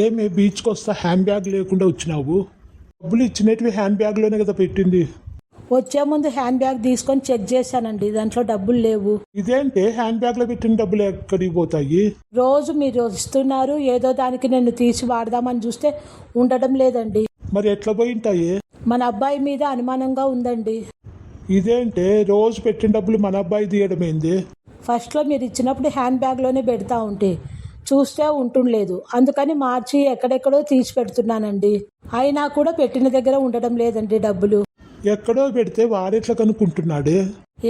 ఏమే బీచ్కి వస్తా హ్యాండ్ బ్యాగ్ లేకుండా వచ్చినావు? డబ్బులు ఇచ్చినవి హ్యాండ్ బ్యాగ్లోనే కదా పెట్టింది. వచ్చే ముందు హ్యాండ్ బ్యాగ్ తీసుకొని చెక్ చేశానండి దాంట్లో డబ్బులు లేవు. ఇదేంటే? హ్యాండ్ బ్యాగ్లో పెట్టిన డబ్బులు ఎక్కడికి పోతాయి? రోజు మీరు ఇస్తున్నారు ఏదో దానికి నేను తీసి వాడదామని చూస్తే ఉండడం లేదండి. మరి ఎట్లా పోయింటాయి? మన అబ్బాయి మీద అనుమానంగా ఉందండి. ఇదేంటే? రోజు పెట్టిన డబ్బులు మన అబ్బాయి తీయడం ఏంది ఫస్ట్లో మీరు ఇచ్చినప్పుడు హ్యాండ్ బ్యాగ్లోనే పెడతా ఉంటే చూస్తే ఉంటుండలేదు. అందుకని మార్చి ఎక్కడెక్కడో తీసి పెడుతున్నానండి అయినా కూడా పెట్టిన దగ్గర ఉండడం లేదండి డబ్బులు. ఎక్కడో పెడితే వాడెట్లా కనుక్కుంటున్నాడే?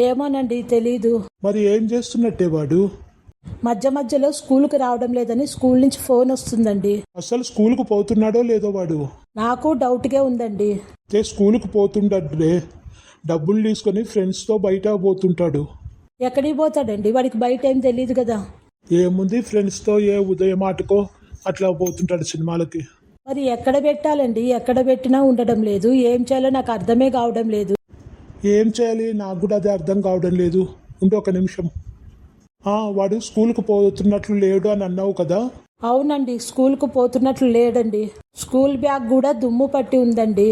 ఏమోనండి తెలీదు. మరి ఏం చేస్తున్నట్టే వాడు? మధ్య మధ్యలో స్కూల్కి రావడం లేదని స్కూల్ నుంచి ఫోన్ వస్తుందండి. అసలు స్కూల్కు పోతున్నాడో లేదో వాడు? నాకు డౌట్గా ఉందండి. అయితే స్కూల్కి పోతుండే డబ్బులు తీసుకొని ఫ్రెండ్స్తో బయట పోతుంటాడు. ఎక్కడికి పోతాడండి? వాడికి బయట ఏం తెలియదు కదా. ఏముంది ఫ్రెండ్స్తో ఏ ఉదయం ఆటకో అట్లా పోతుంటాడు సినిమాలకి. మరి ఎక్కడ పెట్టాలండి? ఎక్కడ పెట్టినా ఉండడం లేదు. ఏం చేయాలో నాకు అర్థమే కావడం లేదు. ఏం చేయాలి? నాకు కూడా అది అర్థం కావడం లేదు. ఉండు ఒక నిమిషం. వాడు స్కూల్కి పోతున్నట్లు లేడు అని అన్నావు కదా? అవునండి స్కూల్కు పోతున్నట్లు లేడండి. స్కూల్ బ్యాగ్ కూడా దుమ్ము పట్టి ఉందండి.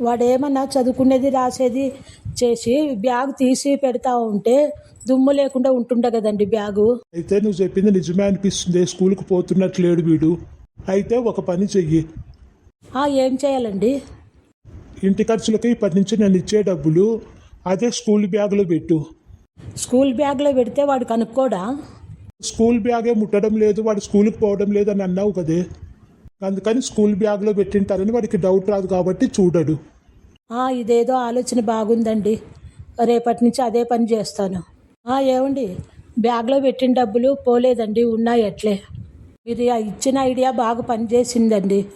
వాడేమన్నా చదువుకునేది రాసేది చేసి బ్యాగ్ తీసి పెడతా ఉంటే దుమ్ము లేకుండా ఉంటుండే కదండి బ్యాగు. అయితే నువ్వు చెప్పింది నిజమే అనిపిస్తుంది. స్కూల్కి పోతున్నట్లు లేడు వీడు. అయితే ఒక పని చెయ్యి. ఆ, ఏం చేయాలండి? ఇంటి ఖర్చులకి ఇప్పటి నుంచి నేను ఇచ్చే డబ్బులు అదే స్కూల్ బ్యాగ్లో పెట్టు. స్కూల్ బ్యాగ్లో పెడితే వాడు కనుక్కోడా? స్కూల్ బ్యాగే ముట్టడం లేదు వాడు స్కూల్కి పోవడం లేదు అని అన్నావు కదే. అందుకని స్కూల్ బ్యాగ్లో పెట్టింటారని వాడికి డౌట్ రాదు కాబట్టి చూడడు. ఆ, ఇదేదో ఆలోచన బాగుందండి. రేపటి నుంచి అదే పని చేస్తాను. ఆ, ఏమండి బ్యాగ్లో పెట్టిన డబ్బులు పోలేదండి ఉన్నాయి అట్లే. మీరు ఇచ్చిన ఐడియా బాగా పనిచేసిందండి.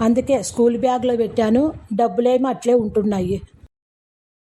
అందుకే స్కూల్ బ్యాగ్లో పెట్టాను డబ్బులేమో అట్లే ఉంటున్నాయి.